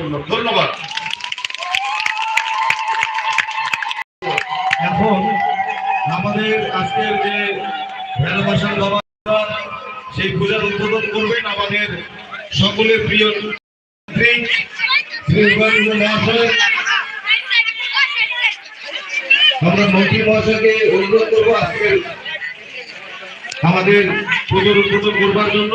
সুন্দর ধন্যবাদ। এখন আমাদের আজকের যে ভ্যালুবাসান বাবা সেই পূজার উদ্বোধন করবেন আমাদের সকলের প্রিয় আমরা মন্ত্রী মহাশয়কে অনুরোধ করব আজকের আমাদের পুজোর উদ্বোধন করবার জন্য।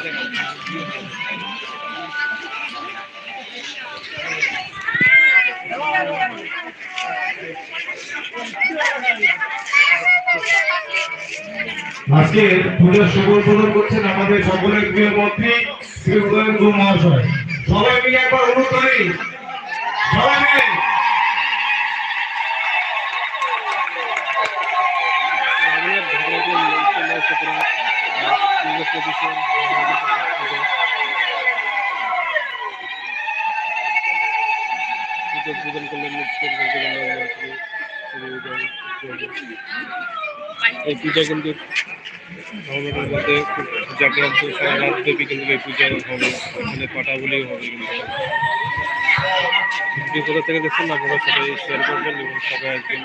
আজকে পুজোর শুভ উদ্বোধন করছেন আমাদের সকলের প্রিয় মন্ত্রী শ্রী উদয়ন মহাশয়। সবাই মিলে একবার অনুরোধ করি। সবাই মিলে। বাংলার ধারাবাসন উদ্বোধন করলেন। এই পূজা কিন্তু আমাদের মধ্যে খুব জাগ্রত সারা রাত ব্যাপী কিন্তু এই পূজা হবে এখানে পাঠাবলিও হবে কিন্তু আপনি কোথা থেকে দেখছেন আপনারা সবাই শেয়ার করবেন এবং সবাই একদিন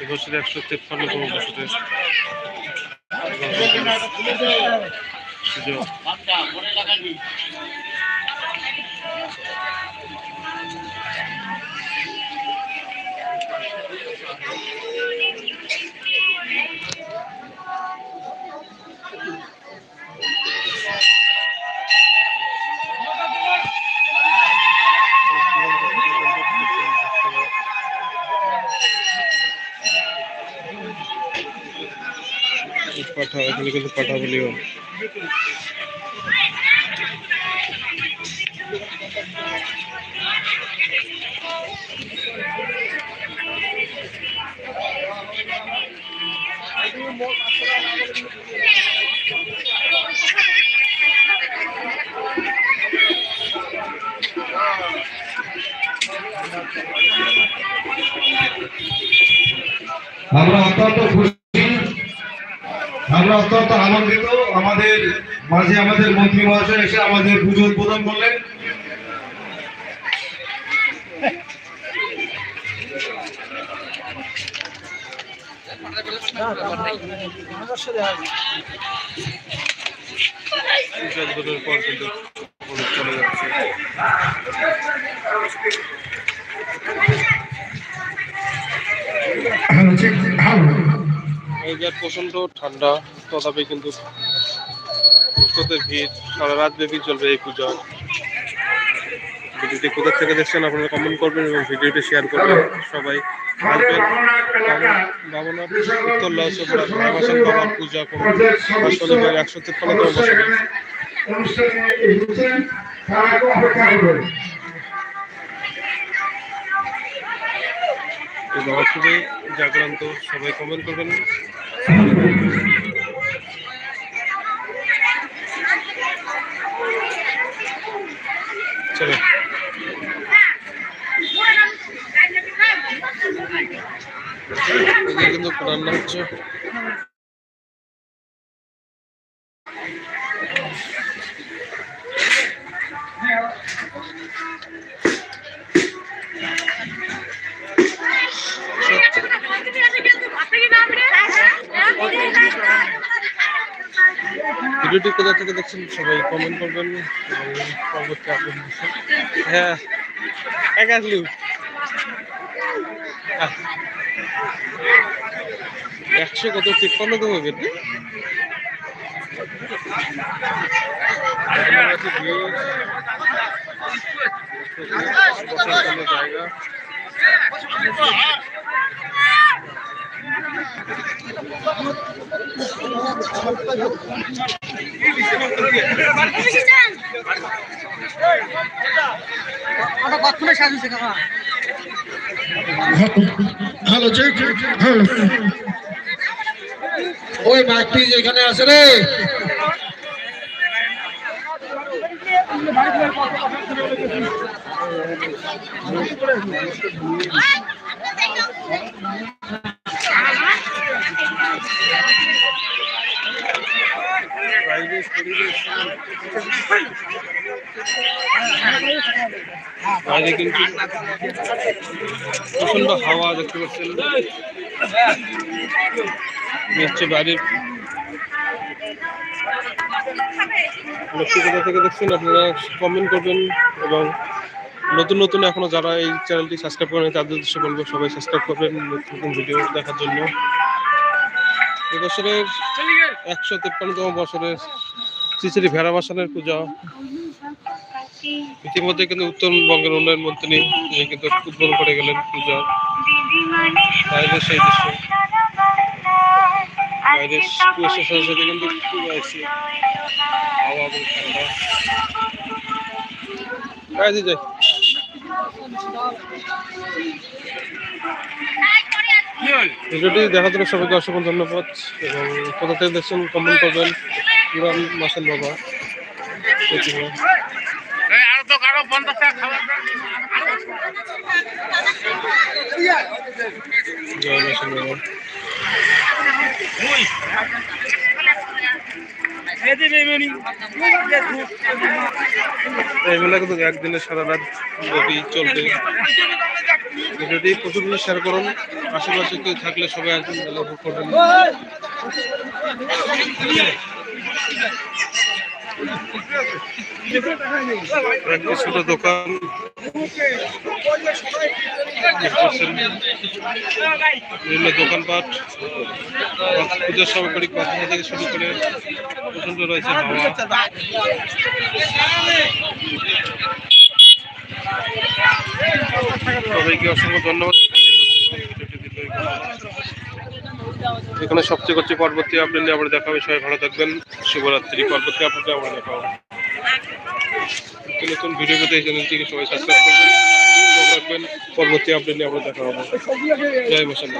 এবছর একশো তেপ্পান্নতম বছরের সুযোগ। পাঠা এখানে কিন্তু পাঠা বলিও আমরা অত্যন্ত খুশি অত্যন্ত আনন্দিত। আমাদের মাঝে আমাদের মন্ত্রী মহাশয় এসে আমাদের পুজো উদ্বোধন করলেন। চলে যাচ্ছে। ওয়েদার প্রচণ্ড ঠান্ডা, তথাপি কিন্তু ভক্তদের ভিড়, সারা রাত ব্যাপী চলবে এই পূজা ভিডিওটি কোথা থেকে দেখছেন, আপনারা কমেন্ট করবেন এবং ভিডিওটি শেয়ার করবেন সবাই। পূজা সবাই কমেন্ট করবেন। চলো। কিন্তু রান্না হচ্ছে ভিডিওটি কোথা থেকে দেখছেন সবাই কমেন্ট করবেন। হ্যাঁ একশো কত? তিপ্পান্ন তো হবে? জায়গা চেক হ্যালো ওই মাইকটি যেখানে আছে রে। পরিবেশ বাইরে কিন্তু প্রচণ্ড হাওয়া দেখতে পাচ্ছেন। হচ্ছে বাইরের লক্ষ্মী কোথা থেকে দেখছেন, আপনারা কমেন্ট করবেন এবং নতুন নতুন এখনও যারা এই চ্যানেলটি সাবস্ক্রাইব করেন তাদের উদ্দেশ্যে বলব সবাই সাবস্ক্রাইব করবেন নতুন নতুন ভিডিও দেখার জন্য। এবছরের একশো তেপ্পান্নতম বছরের চিচিরি ভেড়া বাসানের পূজা। ইতিমধ্যে কিন্তু উত্তরবঙ্গের উন্নয়ন মন্ত্রী তিনি কিন্তু উদ্বোধন করে গেলেন পূজা। বাইরের সেই দৃশ্য। বাইরের কুয়াশার সাথে কিন্তু সবাইকে অসংখ্য ধন্যবাদ এবং কোথা থেকে দেখছেন কমেন্ট করবেন পুরান মাসেল বাবা প্রতিমা জয় মাসেল বাবা এই মেলা কিন্তু একদিনের সারা রাত ব্যাপী চলবে। ভিডিওটি প্রচুর শেয়ার করুন আশেপাশে কেউ থাকলে সবাই আসবেন মেলা উপভোগ করবেন। একটি ছোট দোকান। বিভিন্ন দোকানপাট, পূজার সামগ্রিক বাচ্চা থেকে শুরু করে প্রচণ্ড রয়েছে সবাইকে অসংখ্য ধন্যবাদ। এখানে সবচেয়ে করছে পরবর্তী আপনাদের আবার দেখা হবে। সবাই ভালো থাকবেন। শিবরাত্রি পরবর্তী আপনাদের আবার দেখা হবে। নতুন ভিডিও পেতে এই চ্যানেলটিকে সবাই সাবস্ক্রাইব করবেন রাখবেন। পরবর্তী নিয়ে আবার দেখা হবে। জয় বসন্ত